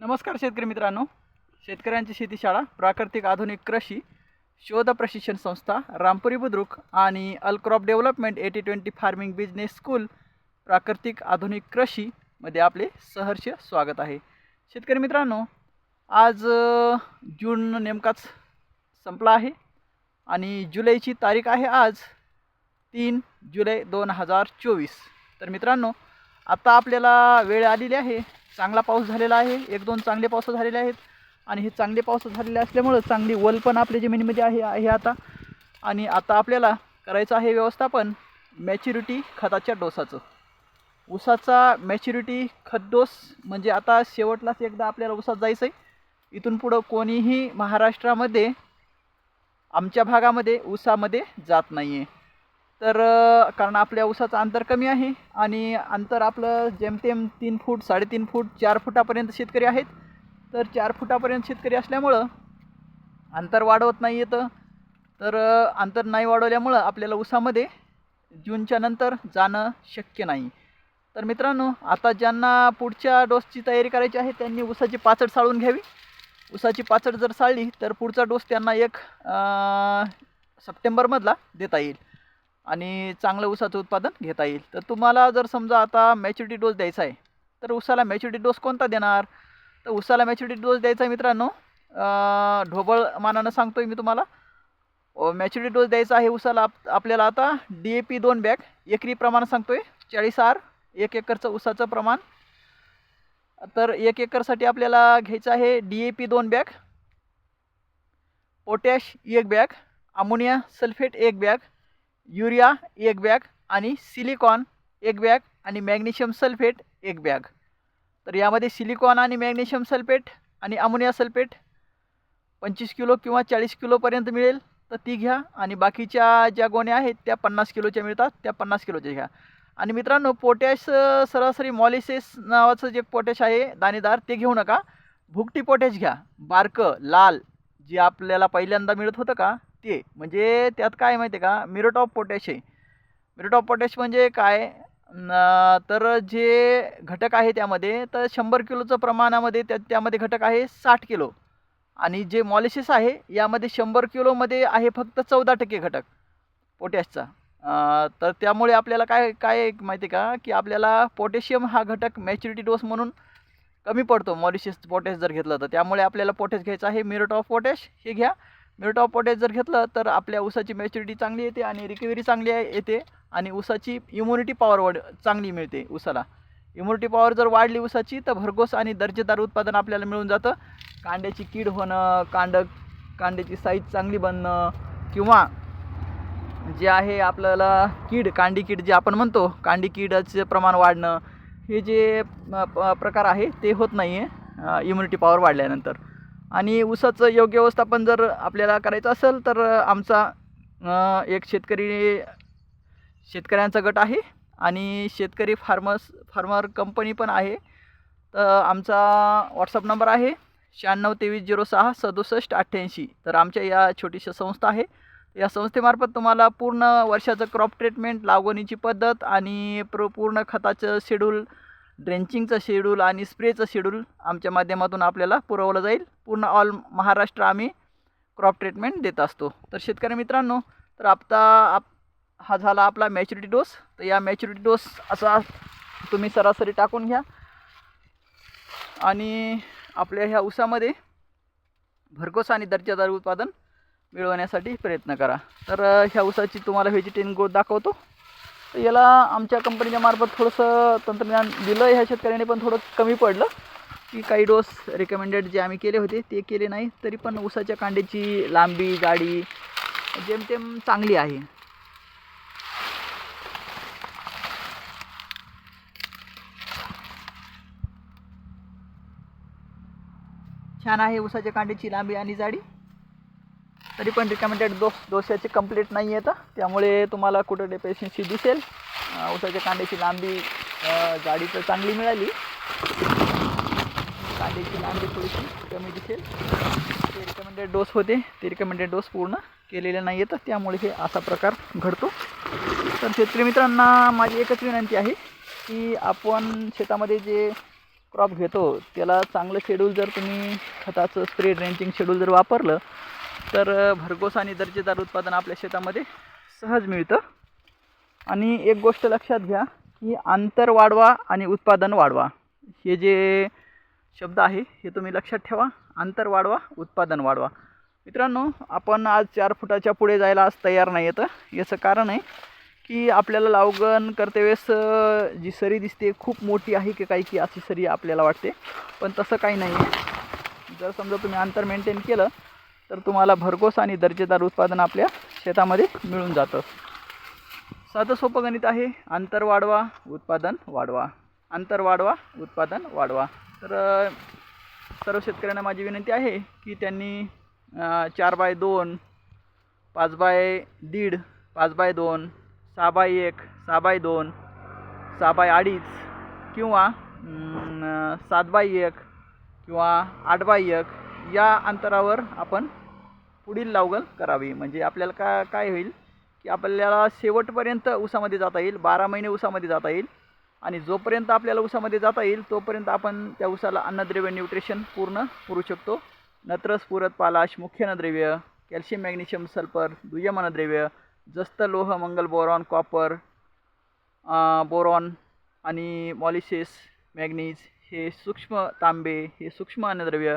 नमस्कार शेतकरी मित्रांनो. शेतकऱ्यांची शेतीशाळा प्राकृतिक आधुनिक कृषी शोध प्रशिक्षण संस्था रामपुरी बुद्रुक आणि Alcrop development eighty twenty farming business school प्राकृतिक आधुनिक कृषीमध्ये आपले सहर्ष स्वागत आहे. शेतकरी मित्रांनो आज जून नेमकाच संपला आहे आणि जुलैची तारीख आहे आज तीन जुलै दोन हजार चोवीस. तर मित्रांनो आता आपल्याला वेळ आलेली आहे. चांगला पाऊस झालेला आहे. एक दोन चांगले पाऊस झालेले आहेत. आणि हे चांगले पाऊस झालेले असल्यामुळं चांगली वल पण आपल्या जमिनीमध्ये आहे आहे आता. आणि आता आपल्याला करायचं आहे व्यवस्थापन मॅच्युरिटी खताच्या डोसाचं. ऊसाचा मॅच्युरिटी खत डोस म्हणजे आता शेवटलाच एकदा आपल्याला ऊसात जायचं आहे इथून पुढं कोणीही महाराष्ट्रामध्ये आमच्या भागामध्ये ऊसामध्ये जात नाही आहे तर कारण आपल्या ऊसाचं अंतर कमी आहे आणि अंतर आपलं जेमतेम तीन फूट साडेतीन फूट चार फुटापर्यंत शेतकरी आहेत. तर चार फुटापर्यंत शेतकरी असल्यामुळं अंतर वाढवत नाही येतं. तर अंतर नाही वाढवल्यामुळं आपल्याला ऊसामध्ये जूनच्या नंतर जाणं शक्य नाही. तर मित्रांनो आता ज्यांना पुढच्या डोसची तयारी करायची आहे त्यांनी ऊसाची पाचड साळून घ्यावी. ऊसाची पाचड जर साळली तर पुढचा डोस त्यांना एक सप्टेंबरमधला देता येईल. आणि चांगलं ऊसाचं उत्पादन घेता येईल. तर तुम्हाला जर समजा आता मॅच्युरिटी डोस द्यायचा आहे तर ऊसाला मॅच्युरिटी डोस कोणता देणार? तर ऊसाला मॅच्युरिटी डोस द्यायचा आहे मित्रांनो ढोबळ मानानं सांगतो आहे मी तुम्हाला. मॅच्युरिटी डोस द्यायचा आहे ऊसाला आप आपल्याला आता डी ए पी दोन बॅग एकरी प्रमाण सांगतो आहे चाळीस आर एक एकरचं ऊसाचं प्रमाण. तर एक एकरसाठी आपल्याला घ्यायचं आहे डी ए पी दोन बॅग पोटॅश एक बॅग अमोनिया सल्फेट एक बॅग युरिया एक बॅग आणि सिलिकॉन एक बॅग आणि मॅग्नेशियम सल्फेट एक बॅग. तर यामध्ये सिलिकॉन आणि मॅग्नेशियम सल्फेट आणि अमोनिया सल्फेट पंचवीस किलो किंवा चाळीस किलोपर्यंत मिळेल. तर ती घ्या आणि बाकीच्या ज्या गोण्या आहेत त्या पन्नास किलोच्या मिळतात त्या पन्नास किलोच्या घ्या. आणि मित्रांनो पोटॅश सरासरी मॉलिसेस नावाचं जे पोटॅश आहे दाणेदार ते घेऊ नका. भुकटी पोटॅश घ्या. बारकं लाल जे आपल्याला पहिल्यांदा मिळत होतं का ते. म्हणजे त्यात काय माहिती आहे का मिरट ऑफ पोटॅश आहे. मिरट ऑफ पोटॅश म्हणजे काय? तर जे घटक आहे त्यामध्ये तर शंभर किलोचं प्रमाणामध्ये त्या त्यामध्ये घटक आहे साठ किलो. आणि जे मॉलिशिस आहे यामध्ये शंभर किलोमध्ये आहे फक्त चौदा टक्के घटक पोटॅशचा. तर त्यामुळे आपल्याला काय काय माहिती आहे का की आपल्याला पोटॅशियम हा घटक मॅच्युरिटी डोस म्हणून कमी पडतो. मॉरिशियस पोटॅश जर घेतलं तर. त्यामुळे आपल्याला पोटॅश घ्यायचं आहे. मिरट ऑफ पोटॅश हे घ्या. मिरट ऑफ पोटॅश जर घेतलं तर आपल्या ऊसाची मॅच्युरिटी चांगली येते आणि रिकव्हरी चांगली येते आणि ऊसाची इम्युनिटी पॉवर वाढ चांगली मिळते ऊसाला. इम्युनिटी पॉवर जर वाढली ऊसाची तर भरघोस आणि दर्जेदार उत्पादन आपल्याला मिळून जातं. कांद्याची कीड होणं कांड कांद्याची साईज चांगली बनणं किंवा जे आहे आपल्याला कीड कांडी कीड जे आपण म्हणतो कांडी किडाचं प्रमाण वाढणं हे जे प- प्रकार आहे ते होत नाही आहे इम्युनिटी पॉवर वाढल्यानंतर. आणि ऊसाचं योग्य व्यवस्थापन जर आपल्याला करायचं असेल तर आमचा एक शेतकरी शेतकऱ्यांचा गट आहे. आणि शेतकरी फार्मर्स फार्मर कंपनी पण आहे. तर आमचा व्हॉट्सअप नंबर आहे शहाण्णव तेवीस झिरो सहा सदुसष्ट अठ्ठ्याऐंशी. तर आमच्या या छोटीशी संस्था आहे. या संस्थेमार्फत तुम्हाला पूर्ण वर्षाचं क्रॉप ट्रीटमेंट लागवणीची पद्धत आणि प्र पूर्ण खताचं शेड्यूल ड्रेंचिंगचं शेड्यूल आणि स्प्रेचं शेड्यूल आमच्या माध्यमातून आपल्याला पुरवलं जाईल. पूर्ण ऑल महाराष्ट्र आम्ही क्रॉप ट्रीटमेंट देत असतो. तर शेतकरी मित्रांनो तर आता आप हा झाला आपला मॅच्युरिटी डोस तर या मॅच्युरिटी डोस असा तुम्ही सरासरी टाकून घ्या. आणि आपल्या ह्या ऊसामध्ये भरघोस आणि दर्जेदार उत्पादन मिळवण्यासाठी प्रयत्न करा. तर ह्या ऊसाची तुम्हाला व्हेजिटेन ग्रोथ दाखवतो. तर याला आमच्या कंपनीच्या मार्फत थोडंसं तंत्रज्ञान दिलं ह्या शेतकऱ्याने पण थोडं कमी पडलं. की काही डोस रिकमेंडेड जे आम्ही केले होते ते केले नाही. तरी पण ऊसाच्या कांड्याची लांबी जाडी जेमतेम चांगली आहे. छान आहे ऊसाच्या कांड्याची लांबी आणि जाडी. तरी पण रिकमेंडेड डोस डोस्याचे कंप्लीट नाही येतं त्यामुळे तुम्हाला कुठं डेपेशन्सी दिसेल. उसाच्या कांद्याची लांबी जाडी तर चांगली मिळाली. कांद्याची लांबी थोडीशी कमी दिसेल. ते रिकमेंडेड डोस होते. ते रिकमेंडेड डोस पूर्ण केलेले नाही येतं त्यामुळे हे असा प्रकार घडतो. तर शेतकरी मित्रांना माझी एकच विनंती आहे की आपण शेतामध्ये जे क्रॉप घेतो त्याला चांगलं शेड्यूल जर तुम्ही खताचं स्प्रे ड्रेंचिंग शेड्यूल जर वापरलं तर भरघोस आणि दर्जेदार उत्पादन आपल्या शेतामध्ये सहज मिळतं. आणि एक गोष्ट लक्षात घ्या की अंतर वाढवा आणि उत्पादन वाढवा. हे जे शब्द आहे हे तुम्ही लक्षात ठेवा. अंतर वाढवा उत्पादन वाढवा. मित्रांनो आपण आज चार फुटाच्या पुढे जायला आज तयार नाही येतं याचं कारण आहे की आपल्याला लावगण करतेवेळेस जी सरी दिसते खूप मोठी आहे की काही की अशी सरी आपल्याला वाटते. पण तसं काही नाही. आहे जर समजा तुम्ही अंतर मेंटेन केलं तर तुम्हाला भरघोस आणि दर्जेदार उत्पादन आपल्या शेतामध्ये मिळून जातं. साधं सोपं गणित आहे अंतर वाढवा उत्पादन वाढवा. अंतर वाढवा उत्पादन वाढवा. तर सर्व शेतकऱ्यांना माझी विनंती आहे की त्यांनी चार बाय दोन पाच बाय दीड पाच बाय दोन सहा बाय एक सहा बाय दोन सहा बाय अडीच किंवा सात बाय एक किंवा आठ बाय एक या अंतरावर आपण पुढील लावगल करावी. म्हणजे आपल्याला का काय होईल? की आपल्याला शेवटपर्यंत उसामध्ये जाता येईल. बारा महिने उसामध्ये जाता येईल. आणि जोपर्यंत आपल्याला उसामध्ये जाता येईल तोपर्यंत आपण त्या उसाला अन्नद्रव्य न्यूट्रिशन पूर्ण पुरू शकतो. नत्रस पुरत पालाश मुख्य अन्नद्रव्य कॅल्शियम मॅग्नेशियम सल्फर दुय्यम अन्नद्रव्य जस्त लोह मंगल बोरॉन कॉपर बोरॉन आणि मॉलिसेस मॅग्नीज हे सूक्ष्म तांबे हे सूक्ष्म अन्नद्रव्य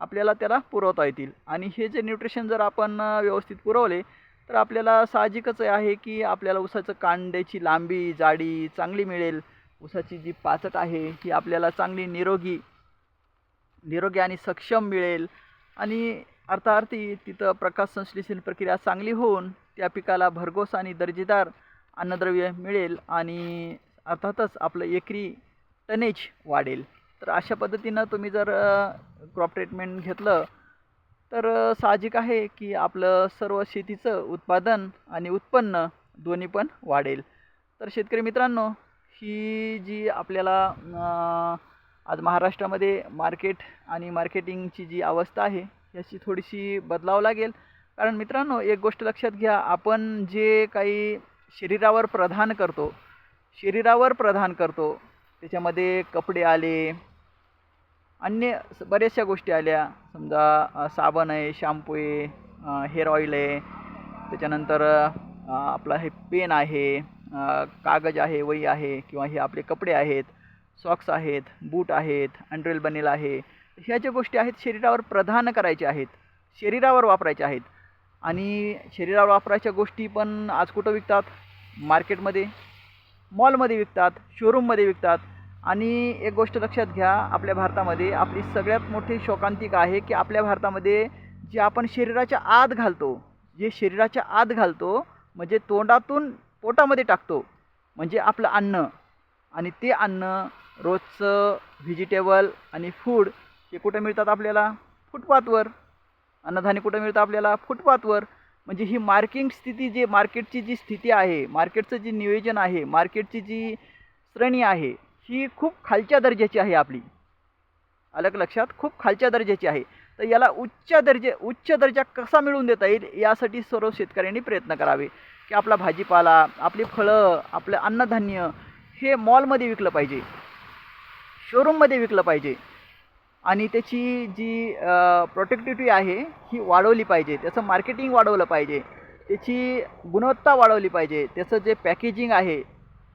आपल्याला त्याला पुरवता येतील. आणि हे जे न्यूट्रिशन जर आपण व्यवस्थित पुरवले तर आपल्याला साहजिकच आहे की आपल्याला ऊसाचं कांड्याची लांबी जाडी चांगली मिळेल. ऊसाची जी पाचट आहे ही आपल्याला चांगली निरोगी निरोगी आणि सक्षम मिळेल. आणि अर्थार्थी तिथं प्रकाश संश्लेषण प्रक्रिया चांगली होऊन त्या पिकाला भरघोस आणि दर्जेदार अन्नद्रव्य मिळेल आणि अर्थातच आपलं एकरी टनेज वाढेल. तर अशा पद्धतीनं तुम्ही जर क्रॉप ट्रीटमेंट घेतलं तर साहजिक आहे की आपलं सर्व शेतीचं उत्पादन आणि उत्पन्न दोन्ही पण वाढेल. तर शेतकरी मित्रांनो ही जी आपल्याला आज महाराष्ट्रामध्ये मार्केट आणि मार्केटिंगची जी अवस्था आहे याची थोडीशी बदलावं लागेल. कारण मित्रांनो एक गोष्ट लक्षात घ्या आपण जे काही शरीरावर प्रधान करतो शरीरावर प्रधान करतो त्याच्यामध्ये कपडे आले अन्य बऱ्याचशा गोष्टी आल्या. समजा साबण आहे शॅम्पू आहे हेअर ऑइल आहे. त्याच्यानंतर आपलं आपला हे पेन आहे कागज आहे वही आहे किंवा हे आपले कपडे आहेत सॉक्स आहेत बूट आहेत अंड्रेल बनेल आहे. ह्या ज्या गोष्टी आहेत शरीरावर प्रधान करायच्या आहेत शरीरावर वापरायच्या आहेत. आणि शरीरावर वापरायच्या गोष्टी पण आज कुठं विकतात? मार्केटमध्ये मॉलमध्ये विकतात शोरूममध्ये विकतात. आणि एक गोष्ट लक्षात घ्या आपल्या भारतामध्ये आपली सगळ्यात मोठी शोकांतिक आहे की आपल्या भारतामध्ये जे आपण शरीराच्या आत घालतो जे शरीराच्या आत घालतो म्हणजे तोंडातून पोटामध्ये टाकतो म्हणजे आपलं अन्न. आणि ते अन्न रोजचं व्हेजिटेबल आणि फूड हे कुठं मिळतात आपल्याला? फुटपाथवर. अन्नधान्य कुठं मिळतं आपल्याला? फुटपाथवर. म्हणजे ही मार्किंग स्थिती जी मार्केटची जी स्थिती आहे मार्केटचं जे नियोजन आहे मार्केटची जी श्रेणी आहे ही खूप खालच्या दर्जाची आहे आपली. अलग लक्षात खूप खालच्या दर्जाची आहे. तर याला उच्च दर्जे उच्च दर्जा कसा मिळवून देता येईल यासाठी सर्व शेतकऱ्यांनी प्रयत्न करावे. की आपला भाजीपाला आपली फळं आपलं अन्नधान्य हे मॉलमध्ये विकलं पाहिजे. शोरूममध्ये विकलं पाहिजे. आणि त्याची जी प्रोटेक्टिव्हिटी आहे ही वाढवली पाहिजे. त्याचं मार्केटिंग वाढवलं पाहिजे. त्याची गुणवत्ता वाढवली पाहिजे. त्याचं जे पॅकेजिंग आहे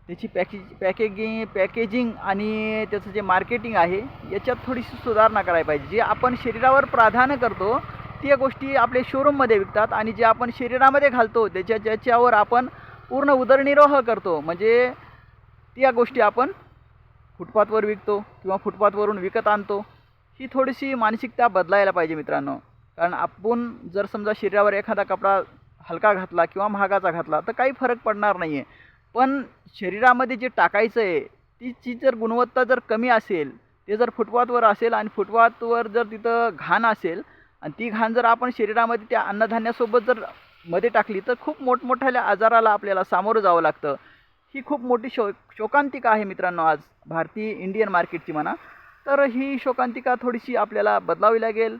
त्याची पॅकेज पॅकेजिंग पॅकेजिंग आणि त्याचं जे मार्केटिंग आहे याच्यात थोडीशी सुधारणा करायला पाहिजे. जे आपण शरीरावर प्राधान्य करतो त्या गोष्टी आपले शोरूममध्ये विकतात आणि जे आपण शरीरामध्ये घालतो त्याच्या ज्याच्यावर आपण पूर्ण उदरनिर्वाह करतो. म्हणजे त्या गोष्टी आपण फुटपाथवर विकतो किंवा फुटपाथवरून विकत आणतो. ही थोडीशी मानसिकता बदलायला पाहिजे मित्रांनो. कारण आपण जर समजा शरीरावर एखादा कपडा हलका घातला किंवा महागाचा घातला तर काही फरक पडणार नाही आहे पण शरीरामध्ये जे टाकायचं आहे तिची जर गुणवत्ता जर कमी असेल ते जर फुटपाथवर असेल आणि फुटपाथवर जर तिथं घाण असेल आणि ती घाण जर आपण शरीरामध्ये त्या अन्नधान्यासोबत जर मध्ये टाकली तर खूप मोठमोठ्या आजाराला आपल्याला सामोरं जावं लागतं. ही खूप मोठी शो शोकांतिका आहे मित्रांनो आज भारतीय इंडियन मार्केटची म्हणा. तर ही शोकांतिका थोडीशी आपल्याला बदलावी लागेल.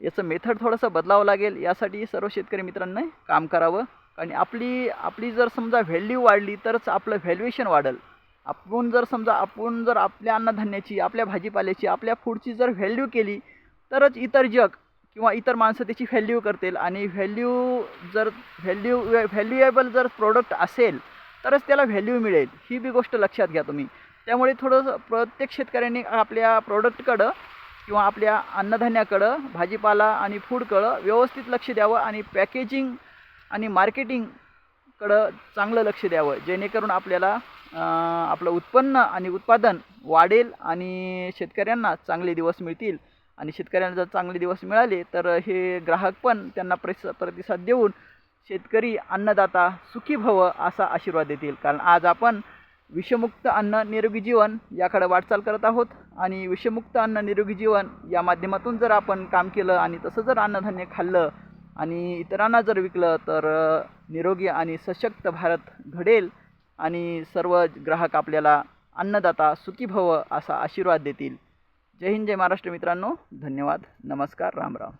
याचं मेथड थोडंसं बदलावं लागेल. यासाठी सर्व शेतकरी मित्रांनी काम करावं. आणि आपली आपली जर समजा व्हॅल्यू वाढली तरच आपलं व्हॅल्युएशन वाढेल. आपण जर समजा आपण जर आपल्या अन्नधान्याची आपल्या भाजीपाल्याची आपल्या फूडची जर व्हॅल्यू केली तरच इतर जग किंवा इतर माणसं त्याची व्हॅल्यू करतील. आणि व्हॅल्यू जर व्हॅल्यू व्हॅल्युएबल जर प्रोडक्ट असेल तरच त्याला व्हॅल्यू मिळेल. ही बी गोष्ट लक्षात घ्या तुम्ही. त्यामुळे थोडं प्रत्येक शेतकऱ्यांनी आपल्या प्रोडक्टकडं किंवा आपल्या अन्नधान्याकडं भाजीपाला आणि फूडकडं व्यवस्थित लक्ष द्यावं आणि पॅकेजिंग आणि मार्केटिंगकडं चांगलं लक्ष द्यावं. जेणेकरून आपल्याला आपलं उत्पन्न आणि उत्पादन वाढेल आणि शेतकऱ्यांना चांगले दिवस मिळतील. आणि शेतकऱ्यांना जर चांगले दिवस मिळाले तर हे ग्राहक पण त्यांना प्रस प्रतिसाद देऊन शेतकरी अन्नदाता सुखी भव असा आशीर्वाद देतील. कारण आज आपण विषमुक्त अन्न निरोगी जीवन याकडे वाटचाल करत आहोत. आणि विषमुक्त अन्न निरोगी जीवन या माध्यमातून जर आपण काम केलं आणि तसं जर अन्नधान्य खाल्लं आणि इतरांना जर विकलं तर निरोगी आणि सशक्त भारत घडेल आणि सर्व ग्राहक आपल्याला अन्नदाता सुखी भव असा आशीर्वाद देतील. जय हिंद जय महाराष्ट्र मित्रांनो. धन्यवाद. नमस्कार. राम राम.